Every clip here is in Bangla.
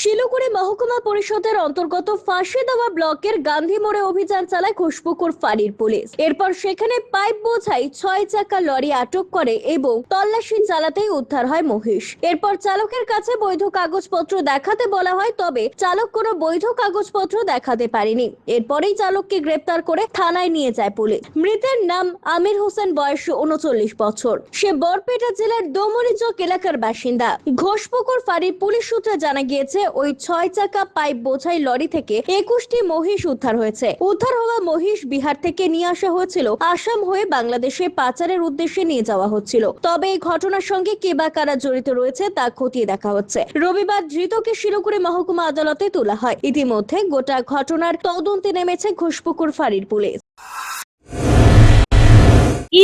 শিলিগুড়ি মহকুমা পরিষদের অন্তর্গত ফাঁসি দেওয়া ব্লকের গান্ধী মোড়ে অভিযান চালায় খুশপুকুর ফাঁড়ির পুলিশ। এরপর সেখানে পাইপ বোঝাই ছয় চাকা লরি আটক করে এবং তল্লাশি চালাতেই উদ্ধার হয় মহিষ। এরপর চালকের কাছে বৈধ কাগজপত্র দেখাতে বলা হয়, তবে চালক কোনো বৈধ কাগজপত্র দেখাতে পারেনি। এরপরেই চালককে গ্রেপ্তার করে থানায় নিয়ে যায় পুলিশ। মৃতের নাম আমির হোসেন, বয়স উনচল্লিশ বছর। সে বরপেটা জেলার দমরিচক এলাকার বাসিন্দা। ঘোষপুকুর ফাঁড়ির পুলিশ সূত্রে জানা গিয়েছে ওই ছয় চাকা পাইপ বোঝাই লরি থেকে একুশটি মহিষ উদ্ধার হয়েছে। উদ্ধার হওয়া মহিষ বিহার থেকে নিয়ে আসা হয়েছিল। আসাম হয়ে বাংলাদেশে পাচারের উদ্দেশ্যে নিয়ে যাওয়া হচ্ছিল। তবে এই ঘটনার সঙ্গে কে বা কারা জড়িত রয়েছে তা খতিয়ে দেখা হচ্ছে। রবিবার ধৃতকে শিলিগুড়ি মহকুমা আদালতে তোলা হয়। ইতিমধ্যে গোটা ঘটনার তদন্তে নেমেছে ঘোষপুকুর ফাঁড়ির পুলিশ।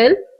well